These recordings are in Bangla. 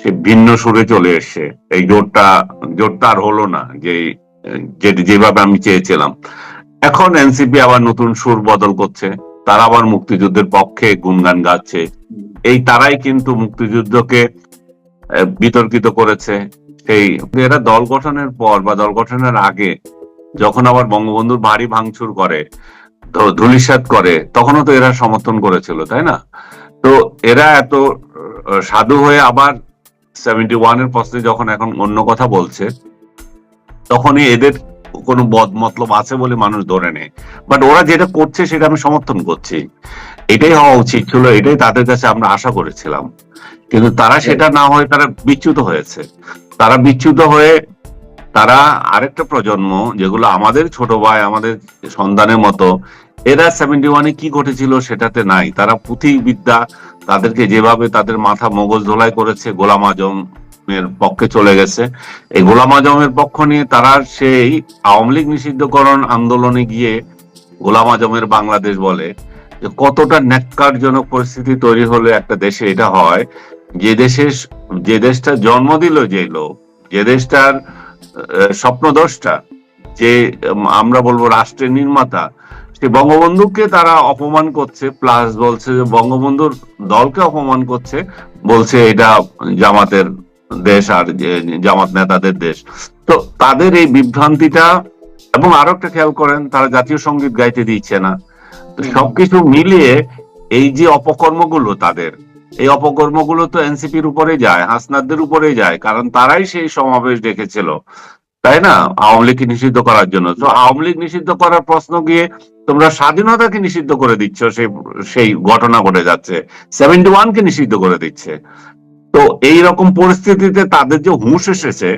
সে ভিন্ন সুরে চলে এসছে। এই জোরটা জোরটা আর হলো না যে যেভাবে আমি চেয়েছিলাম। এখন এনসিপি আবার নতুন সুর বদল করছে, তারা আবার মুক্তিযুদ্ধের পক্ষে গুনগান গাচ্ছে। এই তারাই কিন্তু মুক্তিযুদ্ধকে বিতর্কিত করেছে। সেই, এরা দল গঠনের পর বা দল গঠনের আগে যখন আবার বঙ্গবন্ধুর ভারী ভাঙচুর করে তো ধুলিসাৎ করে, তখনও তো এরা সমর্থন করেছিল, তাই না? তো এরা এত সাধু হয়ে আবার সেভেন্টি ওয়ানের প্রশ্নে যখন এখন অন্য কথা বলছে, তখনই এদের কোনো বদ মতলব আছে বলে মানুষ ধরে নেয়। বাট ওরা যেটা করছে সেটা আমি সমর্থন করছি। এটাই হওয়া উচিত ছিল, এটাই তাদের কাছে আমরা আশা করেছিলাম। কিন্তু তারা সেটা না হয়ে তারা বিচ্যুত হয়েছে। তারা বিচ্যুত হয়ে তারা আরেকটা প্রজন্ম যেগুলো আমাদের ছোট ভাই, আমাদের সন্তানের মতো, এরা সেভেন্টি ওয়ানে কি ঘটেছিল সেটাতে নাই। তারা পুঁথি বিদ্যা তাদেরকে যেভাবে তাদের মাথা মগজ ধোলাই করেছে, গোলাম আজম এর পক্ষে চলে গেছে। এই গোলাম আজমের পক্ষ নিয়ে তারা সেই আওয়ামী লীগ নিষিদ্ধকরণ আন্দোলনে গিয়ে গোলাম আজমের বাংলাদেশ বলে যে কতটা ন্যাক্কারজনক পরিস্থিতি তৈরি হলে একটা দেশে এটা হয়। যে দেশে যে দেশটা জন্ম দিল যে লোক, যে দেশটার আহ, স্বপ্নদোষটা যে আমরা বলব রাষ্ট্রের নির্মাতা সে বঙ্গবন্ধুকে তারা অপমান করছে প্লাস বলছে যে বঙ্গবন্ধুর দলকে অপমান করছে বলছে এটা জামাতের দেশ আর জামাত নেতাদের দেশ। তো তাদের এই বিভ্রান্তিটা এবং আরও একটা খেয়াল করেন তারা জাতীয় সংগীত গাইতে দিচ্ছে না। তো সবকিছু মিলিয়ে এই যে অপকর্মগুলো তাদের এই অপকর্মগুলো তো এনসিপির উপরে যায় হাসনাদদের উপরে যায়, কারণ তারাই সেই সমাবেশ ডেকেছিল, তাই না? আওয়ামী লীগকে নিষিদ্ধ করার জন্য। তো আওয়ামী লীগ নিষিদ্ধ করার প্রশ্ন গিয়ে তোমরা স্বাধীনতাকে নিষিদ্ধ করে দিচ্ছ, সেই সেই ঘটনা ঘটে যাচ্ছে। সেভেন্টি ওয়ানকে নিষিদ্ধ করে দিচ্ছে। তো এই রকম পরিস্থিতিতে তাদের যে হুঁশ এসেছে,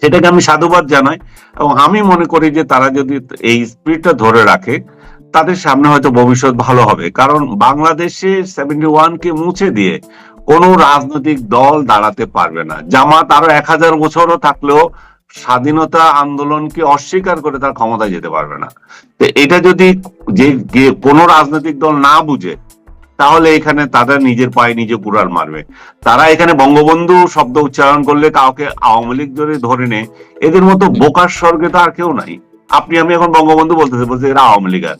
সেটাকে আমি সাধুবাদ জানাই এবং আমি মনে করি যে তারা যদি এই স্পিরিটটা ধরে রাখে তাদের সামনে হয়তো ভবিষ্যৎ ভালো হবে। কারণ বাংলাদেশে সেভেন্টি ওয়ানকে মুছে দিয়ে কোনো রাজনৈতিক দল দাঁড়াতে পারবে না। জামাত আরও এক হাজার বছরও থাকলেও স্বাধীনতা আন্দোলনকে অস্বীকার করে তার ক্ষমতায় যেতে পারবে না। তো এটা যদি যে কোনো রাজনৈতিক দল না বুঝে, তাহলে এখানে তাদের নিজের পায়ে নিজে কুড়াল মারবে। তারা এখানে বঙ্গবন্ধু শব্দ উচ্চারণ করলে কাউকে আওয়ামী লীগ ধরে ধরে নে, এদের মতো বোকার স্বর্গে তো আর কেউ নাই। আপনি আমি এখন বঙ্গবন্ধু বলতেছি বলছে এরা আওয়ামী লীগের।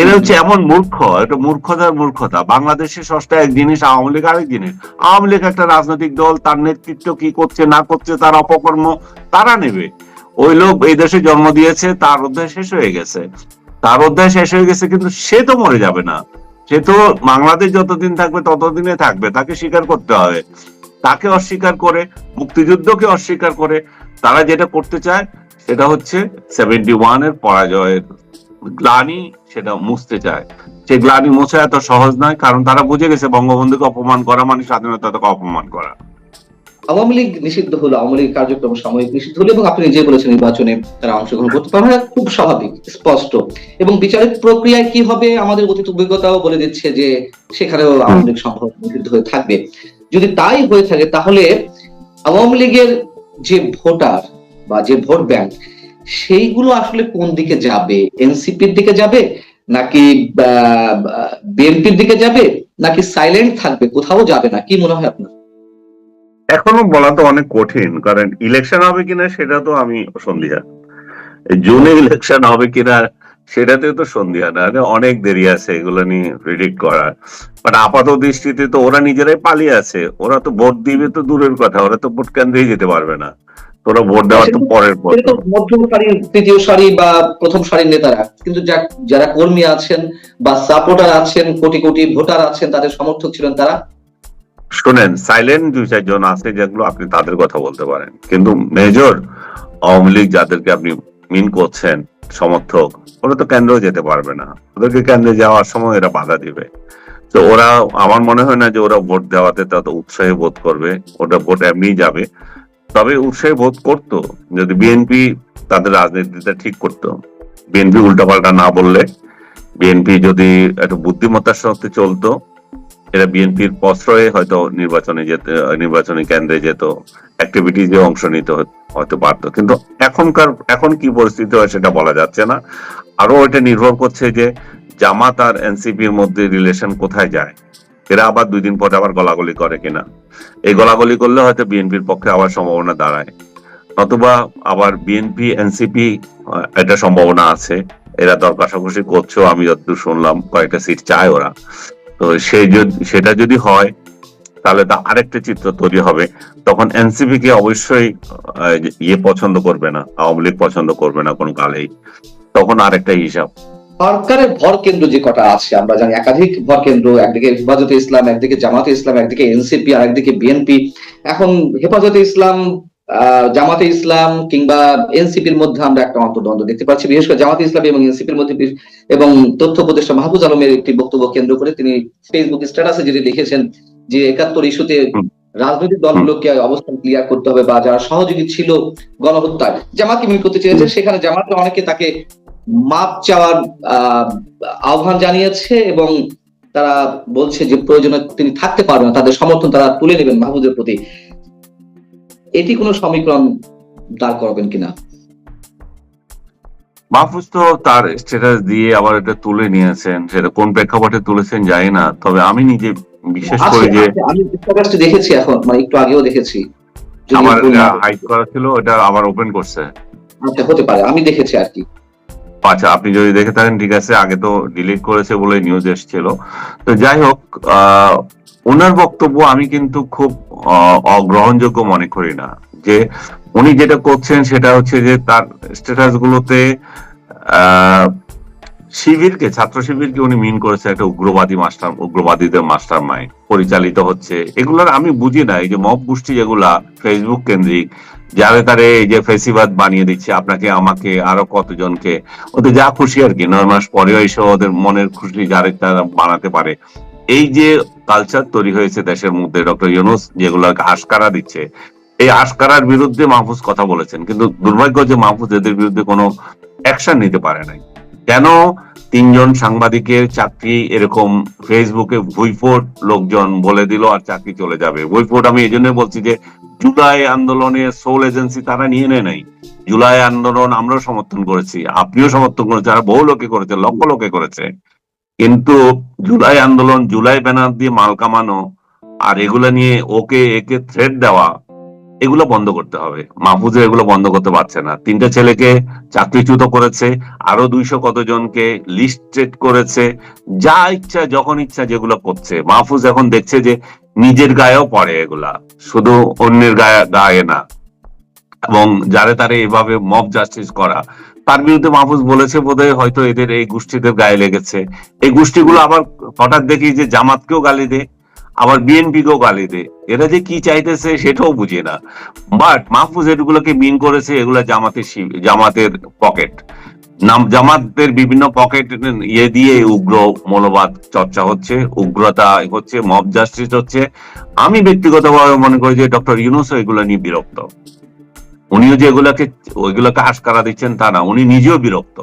এরা হচ্ছে এমন মূর্খ এটা মূর্খতার মূর্খতা। বাংলাদেশে ষষ্ঠ এক জিনিস আওয়ামী লীগ আরেক জিনিস। আওয়ামী লীগ একটা রাজনৈতিক দল তার নেতৃত্ব কি করছে না করছে তার অপকর্ম তারা নেবে। ওই লোক এই দেশে জন্ম দিয়েছে তার অধ্যায় শেষ হয়ে গেছে। তার অধ্যায় শেষ হয়ে গেছে কিন্তু সে তো মরে যাবে না। সে তো বাংলাদেশ যতদিন থাকবে ততদিনে থাকবে। তাকে স্বীকার করতে হবে তাকে অস্বীকার করে মুক্তিযুদ্ধকে অস্বীকার করে তারা যেটা করতে চায় সেটা হচ্ছে সেভেন্টি ওয়ানের পরাজয়ের গ্লানি সেটা মুছতে চায়। সেই গ্লানি মোছা এত সহজ নয় কারণ তারা বুঝে গেছে বঙ্গবন্ধুকে অপমান করা মানে স্বাধীনতাকে অপমান করা। আওয়ামী লীগ নিষিদ্ধ হলো আওয়ামী লীগ কার্যক্রম সাময়িক নিষিদ্ধ হলো এবং আপনি নিজে বলেছেন নির্বাচনে তারা অংশগ্রহণ করতে পারবে না খুব স্বাভাবিক স্পষ্ট। এবং বিচারের প্রক্রিয়ায় কি হবে আমাদের অতীত অভিজ্ঞতাও বলে দিচ্ছে যে সেখানেও আওয়ামী লীগ সম্ভব নিষিদ্ধ হয়ে থাকবে। যদি তাই হয়ে থাকে তাহলে আওয়ামী লীগের যে ভোটার বা যে ভোট ব্যাংক, সেইগুলো আসলে কোন দিকে যাবে? এনসিপির দিকে যাবে? নাকি বিএনপির দিকে যাবে? নাকি সাইলেন্ট থাকবে? কোথাও যাবে না? কি মনে হয় আপনার? এখনও বলা তো অনেক কঠিন, কারণ ইলেকশন হবে কিনা সেটা তো আমি সন্ধিয়া জুনে ইলেকশন হবে কিনা সেটাতে তো সন্ধিয়া না অনেক দেরি আছে এগুলো নিয়ে প্রিডিক্ট করার। বাট আপাত দৃষ্টিতে তো ওরা নিজেরাই পালিয়ে আছে। ওরা তো ভোট দিবে তো দূরের কথা, ওরা তো ভোট কেন্দ্রেই যেতে পারবে না। তোরা ভোট দেওয়ার তো পরের পর মধ্যম সারির তৃতীয় সারি বা প্রথম সারির নেতারা। কিন্তু যারা কর্মী আছেন বা সাপোর্টার আছেন কোটি কোটি ভোটার আছেন তাদের সমর্থক ছিলেন তারা। শোনেন সাইলেন্ট দুই চারজন আছে যেগুলো আপনি তাদের কথা বলতে পারেন। কিন্তু মেজর আওয়ামী লীগ যাদেরকে আপনি মিন করছেন সমর্থক ওরা তো কেন্দ্রেও যেতে পারবে না। ওদেরকে কেন্দ্রে যাওয়ার সময় এরা বাধা দিবে। তো ওরা আমার মনে হয় না যে ওরা ভোট দেওয়াতে তত উৎসাহী বোধ করবে। ওটা ভোট এমনি যাবে। তবে উৎসাহী বোধ করতো, যদি বিএনপি তাদের রাজনীতিটা ঠিক করতো। বিএনপি উল্টাপাল্টা না বললে বিএনপি যদি একটু বুদ্ধিমত্তার সাথে চলতো, এরা বিএনপির প্রশ্রয়ে হয়তো নির্বাচনে যেতে, নির্বাচনী কেন্দ্রে যেত অ্যাক্টিভিটিজে অংশ নিতে, হয়তো পারতো। কিন্তু এখনকার, এখন কি পরিস্থিতি হয় সেটা বলা যাচ্ছে না। আরও এটা নির্ভর করছে যে জামাত আর এনসিপির মধ্যে রিলেশন কোথায় যায়। এরা আবার দুই দিন পরে আবার গলাগলি করে কিনা। এই গলাগলি করলে হয়তো বিএনপির পক্ষে আবার সম্ভাবনা দাঁড়ায়। অথবা আবার বিএনপি, এনসিপি এটা সম্ভাবনা আছে। এরা দর কষাকষি করছ আমি যতদূর শুনলাম, কয়েকটা সিট চায় ওরা। তো সেই সেটা যদি হয়, তাহলে তা আরেকটা চিত্র তৈরি হবে। তখন এনসিপি কে অবশ্যই ইয়ে পছন্দ করবে না, আওয়ামী লীগ পছন্দ করবে না কোনো কালেই। তখন আরেকটা হিসাব। সরকারের ভর কেন্দ্র যে কটা আছে আমরা জানি একাধিক ভর কেন্দ্র একদিকে হেফাজতে ইসলাম একদিকে জামাতে ইসলাম একদিকে এনসিপি আর একদিকে বিএনপি। এখন হেফাজতে ইসলাম জামাতে ইসলাম কিংবা এনসিপির মধ্যে আমরা একটা অন্তর্দ্বন্দ্ব দেখতে পাচ্ছি। বিশেষ করে জামাতে ইসলাম এবং এনসিপির মধ্যে এবং তথ্য উপদেষ্টা মাহফুজ আলমের একটি বক্তব্য কেন্দ্র করে তিনি ফেসবুক স্ট্যাটাসে যেটি লিখেছেন যে একাত্তর ইস্যুতে। রাজনৈতিক দলগুলোকে অবস্থান ক্লিয়ার করতে হবে বা যারা সহযোগী ছিল গণহত্যায়। জামাতকে মিল করতে চেয়েছেন সেখানে জামাতের অনেকে তাকে মাপ চাওয়ার আহ, আহ্বান জানিয়েছে এবং তারা বলছে যে প্রয়োজনে তিনি থাকতে পারবেন তাদের সমর্থন তারা তুলে নেবেন মাহমুদের প্রতি। এটি কোনো সমীকরণ দাঁড় করাবেন কিনা? মাহফুজ তো তার স্ট্যাটাস দিয়ে আবার এটা তুলে নিয়েছেন সেটা কোন প্রেক্ষাপটে তুলেছেন জানি না তবে আমি নিজে বিশেষ করে যে আমি স্ট্যাটাসটি দেখেছি এখন মানে একটু আগেও দেখেছি। আমার হাইড করা ছিল ওটা আবার ওপেন করছে। আচ্ছা হতে পারে আমি দেখেছি আর কি। আচ্ছা আপনি যদি দেখে থাকেন, ঠিক আছে, আগে তো ডিলিট করেছে বলে নিউজ এসেছিল। তো যাই হোক ওনার বক্তব্য আমি কিন্তু খুব অগ্রহণযোগ্য মনে করি না। যে উনি যেটা করছেন, সেটা হচ্ছে যে তার স্ট্যাটাস গুলোতে শিবিরকে, ছাত্র শিবিরকে উনি মিন করেছে একটা উগ্রবাদী মাস্টার উগ্রবাদীদের মাস্টার মাইন্ড পরিচালিত হচ্ছে। এগুলোর আমি বুঝি না, এই যে মব গোষ্ঠী যেগুলা ফেসবুক কেন্দ্রিক যারে তারে এই যে ফেসিবাদ বানিয়ে দিচ্ছে, আপনাকে, আমাকে, আরও কতজনকে, ওদের যা খুশি আর কি, নয় মাস পরেও এসে ওদের মনের খুশি যারে তারা বানাতে পারে। এই যে কালচার তৈরি হয়েছে দেশের মধ্যে, ডক্টর ইউনুস যেগুলো আশকারা দিচ্ছে, এই আশকারার বিরুদ্ধে মাহফুজ কথা বলেছেন, কিন্তু দুর্ভাগ্য যে মাহফুজ এদের বিরুদ্ধে কোনো অ্যাকশন নিতে পারে নাই। কেন তিনজন সাংবাদিকের চাকরি এরকম ফেসবুকে ভুইফোট লোকজন বলে দিল আর চাকরি চলে যাবে? ভুইফোট আমি এই জন্য বলছি যে জুলাই আন্দোলনে সোল এজেন্সি তারা নিয়ে নেয় নাই। জুলাই আন্দোলন আমরাও সমর্থন করেছি, আপনিও সমর্থন করেছেন, আর বহু লোকে করেছে, লক্ষ লোকে করেছে। কিন্তু জুলাই আন্দোলন, জুলাই ব্যানার দিয়ে মাল কামানো আর এগুলা নিয়ে ওকে একে থ্রেড দেওয়া এগুলো বন্ধ করতে হবে। মাহফুজে এগুলো বন্ধ করতে পারছে না। তিনটা ছেলেকে চাকরিচ্যুত করেছে, আরও দুইশো কতজনকে লিস্টেড করেছে, যা ইচ্ছা, যখন ইচ্ছা যেগুলো করছে। মাহফুজ এখন দেখছে যে নিজের গায়েও পড়ে এগুলা, শুধু অন্যের গায়ে গায়ে না। এবং যারে তারে এভাবে মব জাস্টিস করা, তার বিরুদ্ধে মাহফুজ বলেছে বোধহয় হয়তো এদের এই গোষ্ঠীদের গায়ে লেগেছে। এই গোষ্ঠীগুলো আবার হঠাৎ দেখি যে জামাতকেও গালি দে আবার বিএনপি কেও গালি দে। এরা যে কি চাইতেছে সেটাও বুঝে না। বাট মাহফুজ এগুলোকে মিন করেছে এগুলা জামাতের জামাতের পকেট নাম, জামাতের বিভিন্ন পকেট ইয়ে দিয়ে উগ্র মনোবাদ চর্চা হচ্ছে, উগ্রতা হচ্ছে মব জাস্টিস হচ্ছে। আমি ব্যক্তিগতভাবে মনে করি যে ডক্টর ইউনুস এগুলো নিয়ে বিরক্ত। উনিও যে এগুলাকে, ওইগুলোকে আশকারা দিচ্ছেন তা না, উনি নিজেও বিরক্ত।